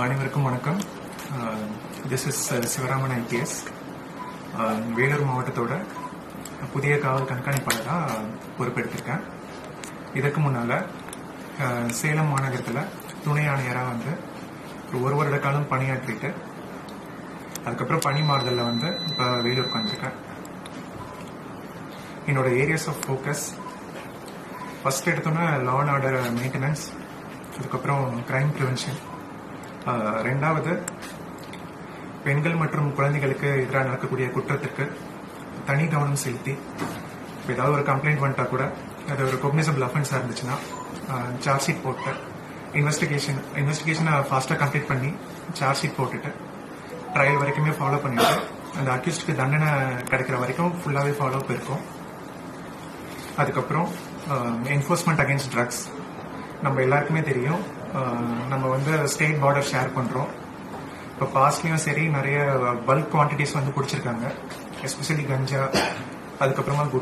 அனைவருக்கும் வணக்கம். This is uh, Sivaraman IPS Vellore மாவட்டத்தோட புதிய காவல் கண்காணிப்பாளராக பொறுப்பெடுத்திருக்கேன். இதற்கு முன்னால் சேலம் மாநகரத்தில் துணை ஆணையராக வந்து ஒரு ஒரு வருட காலம் பணியாற்றிட்டு அதுக்கப்புறம் பணி மாறுதலில் வந்து இப்போ வேலூருக்கு வந்திருக்கேன் என்னோட ஏரியாஸ் ஆஃப் ஃபோக்கஸ் ஃபர்ஸ்ட் எடுத்தோன்னா லா அண்ட் ஆர்டர் மெயின்டெனன்ஸ் அதுக்கப்புறம் கிரைம் ப்ரிவென்ஷன் ரெண்டாவது பெண்கள் மற்றும் குழந்தைகளுக்கு எதிராக நடக்கக்கூடிய குற்றத்திற்கு தனி கவனம் செலுத்தி இப்போ ஏதாவது ஒரு கம்ப்ளைண்ட் வந்துட்டா கூட அது ஒரு கொக்னிசபிள் அஃபென்ஸாக இருந்துச்சுன்னா சார்ஜ் ஷீட் போட்டு இன்வெஸ்டிகேஷன் இன்வெஸ்டிகேஷனை ஃபாஸ்ட்டாக கம்ப்ளீட் பண்ணி சார்ஜ் ஷீட் போட்டுட்டு ட்ரையல் வரைக்குமே ஃபாலோ பண்ணிட்டு அந்த அக்யூஸ்டுக்கு தண்டனை கிடைக்கிற வரைக்கும் ஃபுல்லாகவே ஃபாலோ அப் இருக்கும். அதுக்கப்புறம் என்ஃபோர்ஸ்மெண்ட் அகேன்ஸ்ட் ட்ரக்ஸ் நம்ம எல்லாருக்குமே தெரியும். நம்ம வந்து ஸ்டேட் பார்டர் ஷேர் பண்ணுறோம் இப்போ பாஸ்ட்லேயும் சரி நிறைய பல்க் குவான்டிட்டிஸ் வந்து பிடிச்சிருக்காங்க எஸ்பெஷலி கஞ்சா அதுக்கப்புறமா குட்கா